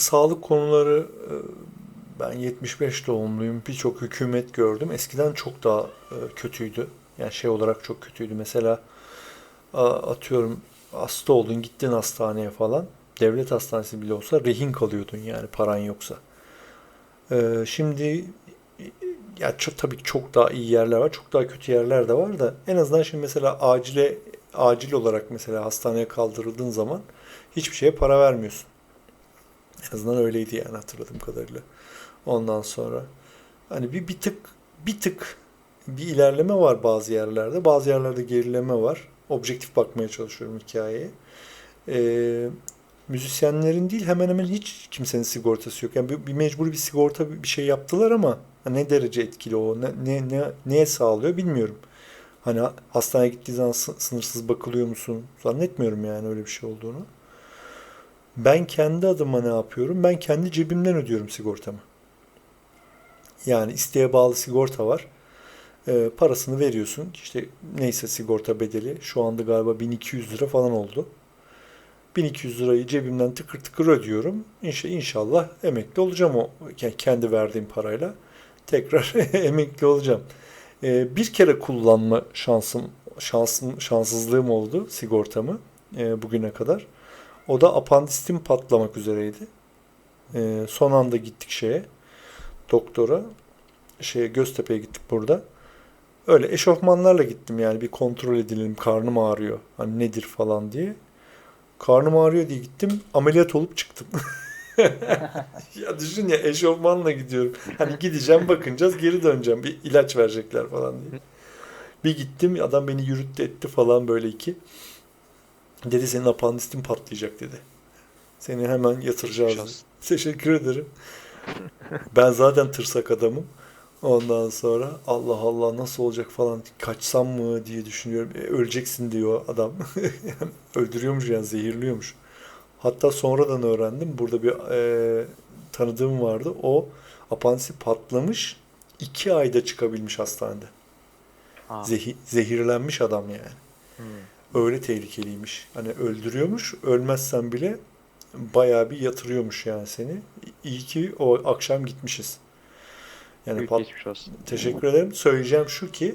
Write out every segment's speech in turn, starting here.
Sağlık konuları e, ben 75 doğumluyum. Birçok hükümet gördüm. Eskiden çok daha e, kötüydü. Yani şey olarak çok kötüydü. Mesela atıyorum hasta oldun gittin hastaneye falan. Devlet hastanesi bile olsa rehin kalıyordun yani paran yoksa. E, Şimdi ya çok, tabii çok daha iyi yerler var. Çok daha kötü yerler de var da en azından şimdi mesela acile acil olarak mesela hastaneye kaldırıldığın zaman hiçbir şeye para vermiyorsun. En azından öyleydi yani hatırladığım kadarıyla. Ondan sonra hani bir bir tık bir tık bir ilerleme var bazı yerlerde. Bazı yerlerde gerileme var. Objektif bakmaya çalışıyorum hikayeye. Ee, müzisyenlerin değil hemen hemen hiç kimsenin sigortası yok. Yani bir, bir mecburi bir sigorta bir şey yaptılar ama ne derece etkili o, ne, ne, ne neye sağlıyor bilmiyorum. Hani hastaneye gittiği zaman sı- sınırsız bakılıyor musun? Zannetmiyorum yani öyle bir şey olduğunu. Ben kendi adıma ne yapıyorum? Ben kendi cebimden ödüyorum sigortamı. Yani isteğe bağlı sigorta var. Ee, parasını veriyorsun. İşte neyse sigorta bedeli. Şu anda galiba 1200 lira falan oldu. 1200 lirayı cebimden tıkır tıkır ödüyorum. İnşa, inşallah emekli olacağım o kendi verdiğim parayla. Tekrar emekli olacağım. Ee, bir kere kullanma şansım, şansım, şanssızlığım oldu sigortamı e, bugüne kadar. O da apandistim patlamak üzereydi. Ee, son anda gittik şeye, doktora. Şeye Göztepe'ye gittik burada. Öyle eşofmanlarla gittim yani bir kontrol edelim karnım ağrıyor. Hani nedir falan diye. Karnım ağrıyor diye gittim. Ameliyat olup çıktım. Ya düşün ya eşofmanla gidiyorum. Hani gideceğim bakınacağız geri döneceğim. Bir ilaç verecekler falan diye. Bir gittim adam beni yürüttü etti falan böyle iki. Dedi senin apandistin patlayacak dedi. Seni hemen yatıracağız. Teşekkür ederim. Ben zaten tırsak adamım. Ondan sonra Allah Allah nasıl olacak falan kaçsam mı diye düşünüyorum. E, öleceksin diyor adam. Öldürüyormuş yani zehirliyormuş. Hatta sonradan öğrendim. Burada bir e, tanıdığım vardı. O apandisi patlamış. iki ayda çıkabilmiş hastanede. Aa. Zehi- zehirlenmiş adam yani. Hmm. Öyle tehlikeliymiş. Hani öldürüyormuş. Ölmezsen bile bayağı bir yatırıyormuş yani seni. İyi ki o akşam gitmişiz. Yani Büyük pat- olsun. Teşekkür ederim. Söyleyeceğim şu ki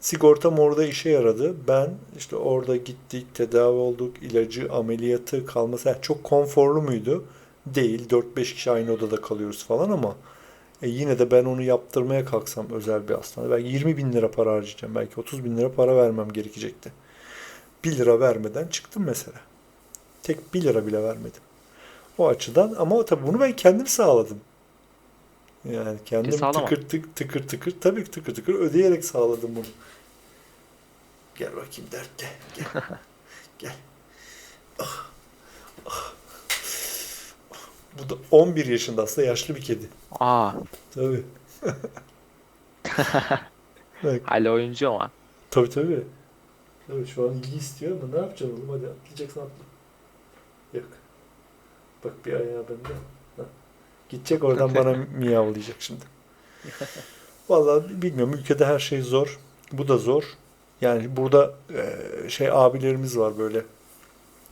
sigortam orada işe yaradı. Ben işte orada gittik, tedavi olduk, ilacı, ameliyatı, kalması yani çok konforlu muydu? Değil. 4-5 kişi aynı odada kalıyoruz falan ama e, yine de ben onu yaptırmaya kalksam özel bir hastane. Belki 20 bin lira para harcayacağım. Belki 30 bin lira para vermem gerekecekti. 1 lira vermeden çıktım mesela. Tek 1 lira bile vermedim. O açıdan ama tabii bunu ben kendim sağladım. Yani kendim sağlama. tıkır tık tıkır tıkır tabii ki tıkır tıkır ödeyerek sağladım bunu. Gel bakayım dertte. Gel. Gel. Ah. Ah. Bu da 11 yaşında aslında yaşlı bir kedi. Aa, Tabii. Hala oyuncu ama. tabii tabii. Tabii şu an ilgi istiyor ama ne yapacaksın oğlum? Hadi atlayacaksın atla. Yok. Bak bir ayağı bende. Hah. Gidecek oradan bana miyavlayacak şimdi. Vallahi bilmiyorum. Ülkede her şey zor. Bu da zor. Yani burada e, şey abilerimiz var böyle.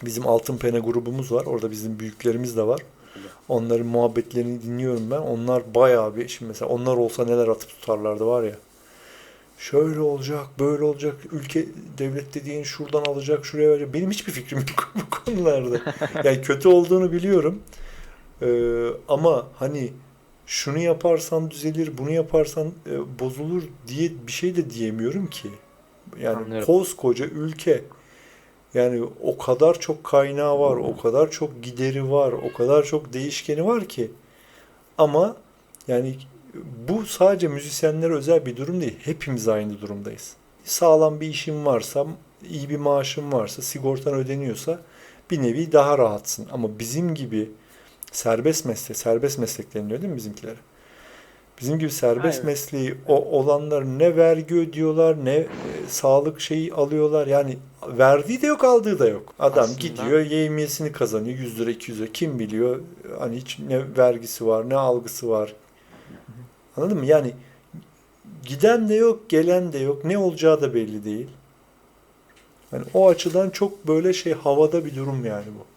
Bizim Altın Pene grubumuz var. Orada bizim büyüklerimiz de var. Onların muhabbetlerini dinliyorum ben. Onlar bayağı bir şimdi mesela onlar olsa neler atıp tutarlardı var ya. Şöyle olacak, böyle olacak. Ülke devlet dediğin şuradan alacak, şuraya verecek. Benim hiçbir fikrim yok bu konularda. Yani kötü olduğunu biliyorum. Ee, ama hani şunu yaparsan düzelir, bunu yaparsan e, bozulur diye bir şey de diyemiyorum ki. Yani Anlıyorum. koskoca ülke yani o kadar çok kaynağı var, o kadar çok gideri var, o kadar çok değişkeni var ki. Ama yani bu sadece müzisyenlere özel bir durum değil. Hepimiz aynı durumdayız. Sağlam bir işin varsa, iyi bir maaşın varsa, sigortan ödeniyorsa bir nevi daha rahatsın. Ama bizim gibi serbest meslek, serbest meslek deniliyor değil mi bizimkilere? Bizim gibi serbest Aynen. mesleği o olanlar ne vergi ödüyorlar ne e, sağlık şeyi alıyorlar. Yani verdiği de yok aldığı da yok. Adam Aslında- gidiyor yevmiyesini kazanıyor 100 lira 200 lira kim biliyor hani hiç ne vergisi var ne algısı var. Anladın mı? Yani giden de yok gelen de yok ne olacağı da belli değil. Yani o açıdan çok böyle şey havada bir durum yani bu.